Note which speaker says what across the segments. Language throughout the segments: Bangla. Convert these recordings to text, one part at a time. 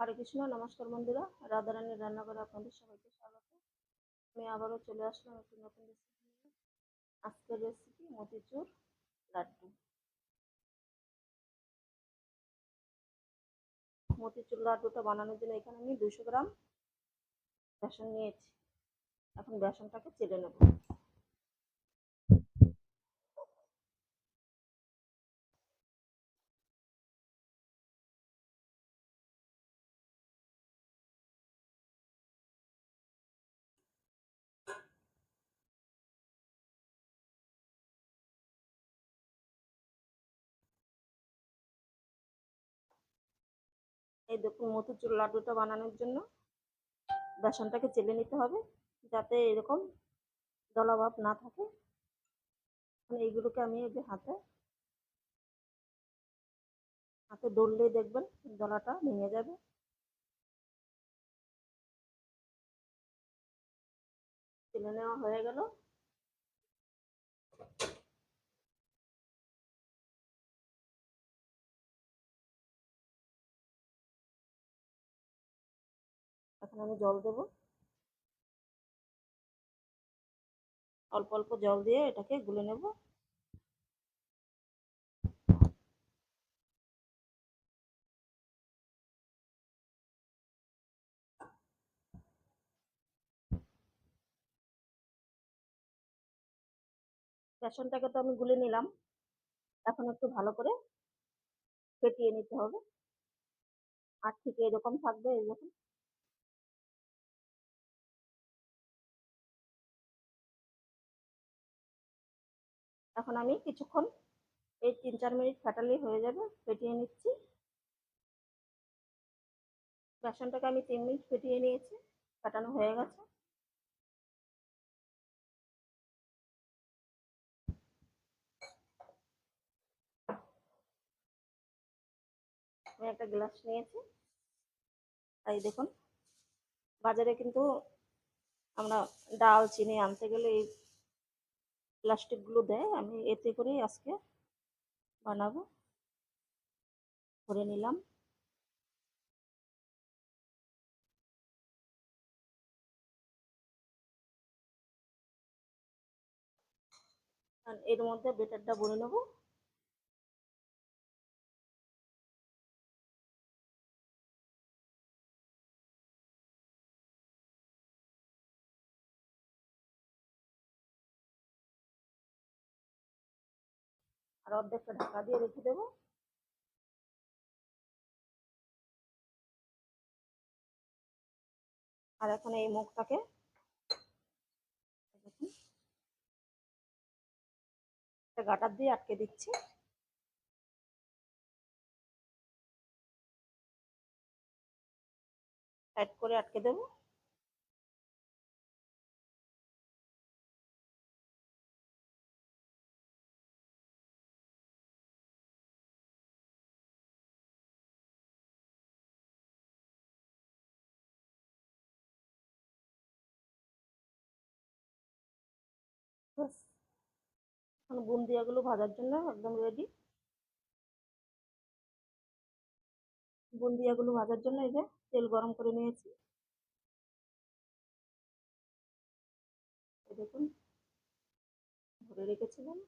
Speaker 1: হরে কৃষ্ণ, নমস্কার বন্ধুরা। রাধারানীর রান্নাঘরে আপনাদের সবাইকে স্বাগত। আমি আবারও চলে আসলাম একটি নতুন রেসিপি নিয়ে। আজকের রেসিপি মতিচুর লাড্ডু। মতিচুর লাড্ডুটা বানানোর জন্য এখানে আমি দুশো গ্রাম বেসন নিয়েছি। এখন বেসনটাকে চেলে নেব। এই দেখুন মতিচুর লাড্ডুটা বানানোর জন্য বেসনটাকে চেলে নিতে হবে যাতে এরকম দলাভাব না থাকে। এইগুলোকে আমি এই যে হাতে হাতে ডললেই দেখবেন দলাটা ভেঙে যাবে। চেলে নেওয়া হয়ে গেল। এখন আমি জল দেব। অল্প অল্প জল দিয়ে এটাকে গুলে নেব। বেসনটাকে তো আমি গুলে নিলাম। এখন একটু ভালো করে ফেটিয়ে নিতে হবে। আর ঠিক এরকম থাকবে এরকম এখন আমি কিছুক্ষণ এই তিন চার মিনিট ফাটালেই হয়ে যাবে, ফেটিয়ে নিচ্ছি। বেসনটাকে আমি তিন মিনিট ফেটিয়ে নিয়েছি ফাটানো হয়ে গেছে। আমি একটা গ্লাস নিয়েছি। তাই দেখুন, বাজারে কিন্তু আমরা ডাল, চিনি আনতে গেলে এই প্লাস্টিকগুলো দেয় আমি এতে করেই আজকে বানাবো। করে নিলাম। এর মধ্যে বেটারটা বলে নেব। আর অর্ধেকটা ঢাকা দিয়ে রেখে দেবো। আর এখন এই মুখটাকে গাটার দিয়ে আটকে দিচ্ছি। টাইট করে আটকে দেবো। এখন বুন্দিয়াগুলো ভাজার জন্য একদম রেডি বুন্দিয়াগুলো ভাজার জন্য এই যে তেল গরম করে নিয়েছি। দেখুন, ধরে রেখেছিলাম।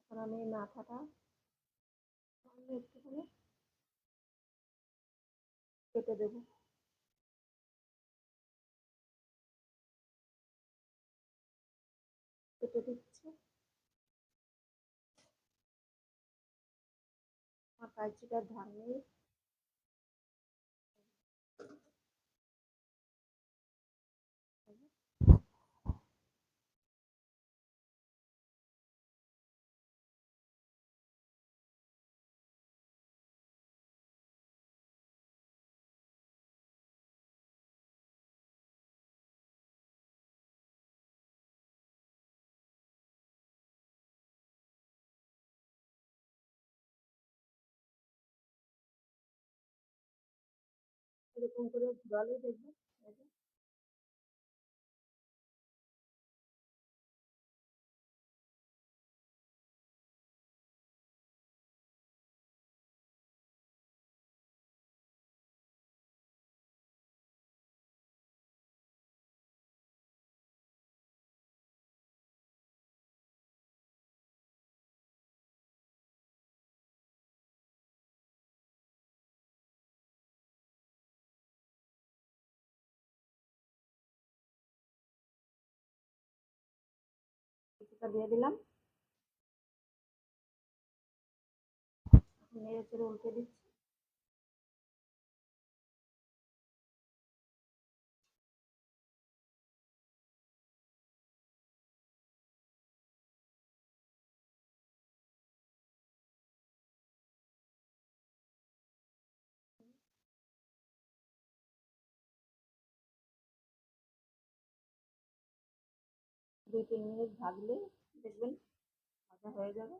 Speaker 1: এখন আমি মাথাটা একটুখানি কেটে দেবো। কেটে দিচ্ছি আমার নেই এরকম করে ঘুরালেই দেখবেন। একটা দিয়ে দিলাম। নেড়ে চেড়ে উল্টে দিচ্ছি। দুই তিন মিনিট ভাজলে দেখবেন ভাজা হয়ে যাবে।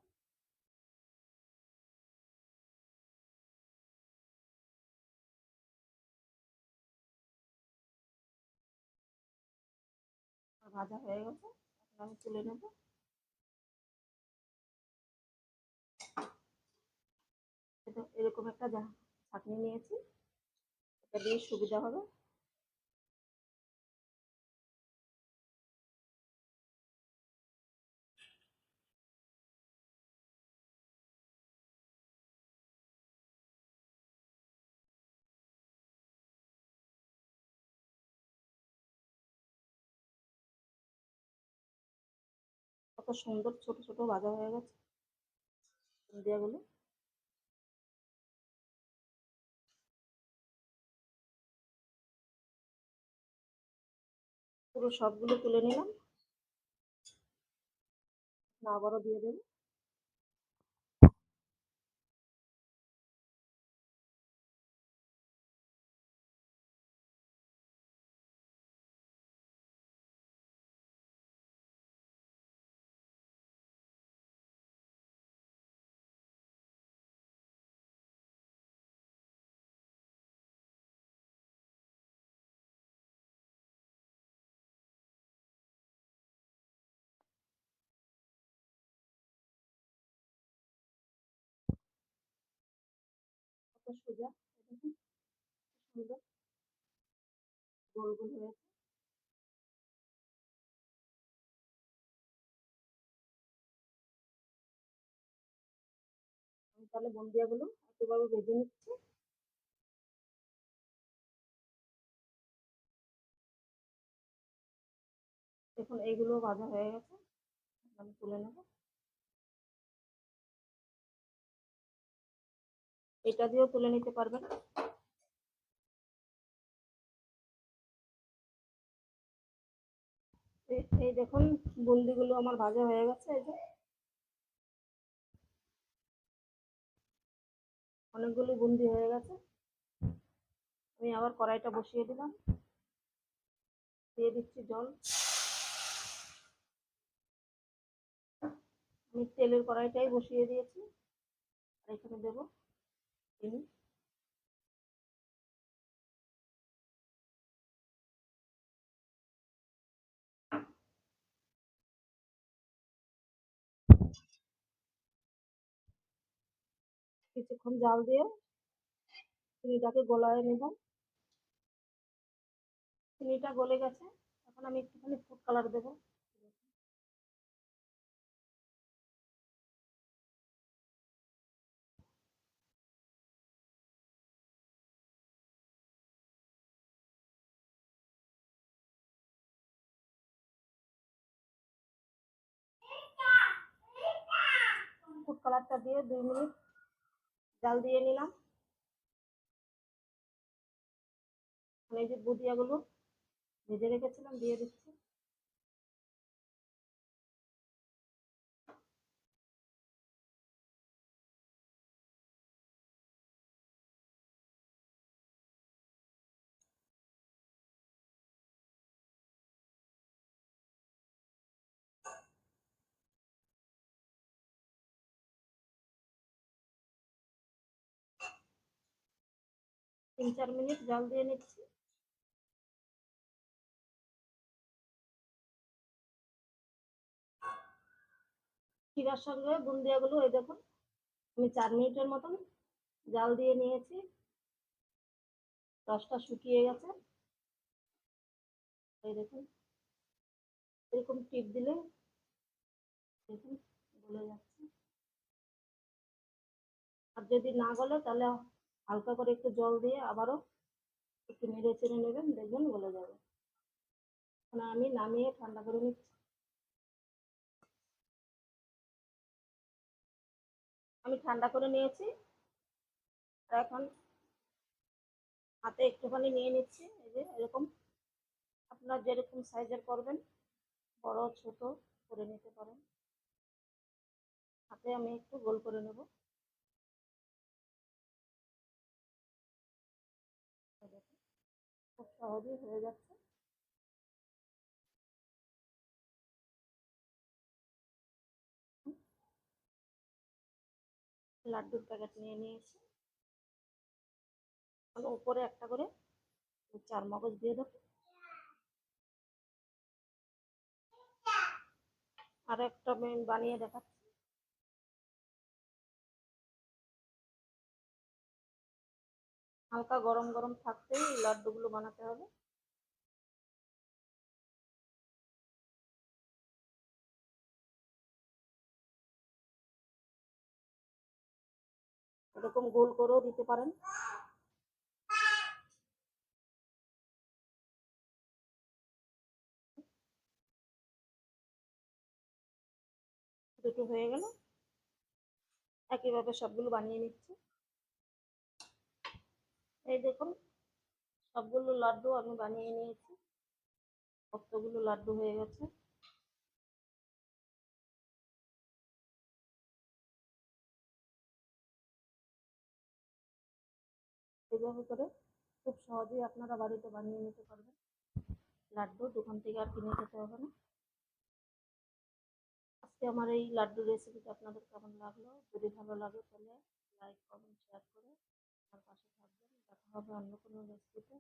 Speaker 1: ভাজা হয়ে গেছে, এখন আমি তুলে নেব। এরকম একটা ছাঁকনি নিয়েছি, এটা দিয়ে সুবিধা হবে। কত সুন্দর ছোট ছোট ভাজা হয়ে গেছে। বুন্দিয়াগুলো পুরো সবগুলো তুলে নিলাম। আবারও দিয়ে দেবো। কত সোজা সুন্দর। গোল গোল হয়েছে আমি তাহলে বন্দিয়াগুলো একটুভাবে ভেজে নিচ্ছি। দেখুন, এইগুলো ভাজা হয়ে গেছে। আমি তুলে নেব। এটা দিয়েও তুলে নিতে পারবেন। এই দেখুন, বুন্দিগুলো আমার ভাজা হয়ে গেছে, এই যে। অনেকগুলি বুন্দি হয়ে গেছে। আমি আবার কড়াইটা বসিয়ে দিলাম। দিয়ে দিচ্ছি জল। আমি তেলের কড়াইটাই বসিয়ে দিয়েছি। আর এখানে দেবো চিনি কিছুক্ষণ জাল দিয়ে চিনিটাকে গলায় নেব। চিনিটা গলে গেছে। এখন আমি একটুখানি ফুড কালার দেবো। ফুড কালারটা দিয়ে দুই মিনিট জাল দিয়ে নিলাম। এই যে বুদিয়াগুলো ভেজে রেখেছিলাম, দিয়ে দিচ্ছি। তিন চার মিনিট জাল দিয়ে নিচ্ছি। ক্ষীরার সঙ্গে বুন্দিয়াগুলো, এই দেখুন, আমি চার মিনিটের মতন জাল দিয়ে নিয়েছি। রসটা শুকিয়ে গেছে। এই দেখুন, এরকম টিপ দিলে দেখুন গলে যাচ্ছে। আর যদি না গলে তাহলে হালকা করে একটু জল দিয়ে আবারও একটু নেড়ে চেড়ে নেবেন, দেখবেন গলে যাবে। আমি নামিয়ে ঠান্ডা করে নিচ্ছি। আমি ঠান্ডা করে নিয়েছি। এখন হাতে একটুখানি নিয়ে নিচ্ছি। এই যে এরকম আপনার যেরকম সাইজের করবেন, বড়, ছোট করে নিতে পারেন। হাতে আমি একটু গোল করে নেব। সহজেই হয়ে যাচ্ছে। লাড্ডুর প্যাকেট নিয়ে নিয়েছি। উপরে একটা করে চার মগজ দিয়ে দেবো। আর একটা বানিয়ে দেখাচ্ছি। হালকা গরম গরম থাকতেই লাড্ডুগুলো বানাতে হবে। এরকম গোল করেও দিতে পারেন। দুটো হয়ে গেল। একইভাবে সবগুলো বানিয়ে নিচ্ছি। এই দেখুন, সবগুলো লাড্ডু আমি বানিয়ে নিয়েছি। কতগুলো লাড্ডু হয়ে গেছে। এইভাবে করে খুব সহজেই আপনারা বাড়িতে বানিয়ে নিতে পারবেন। লাড্ডু দোকান থেকে আর কিনে খেতে হবে না। আজকে আমার এই লাড্ডু রেসিপিটা আপনাদের কেমন লাগল? যদি ভালো লাগে তাহলে লাইক কমেন্ট শেয়ার করে আমার পাশে থাকবেন। হবে অন্য কোনো রেসিপিতে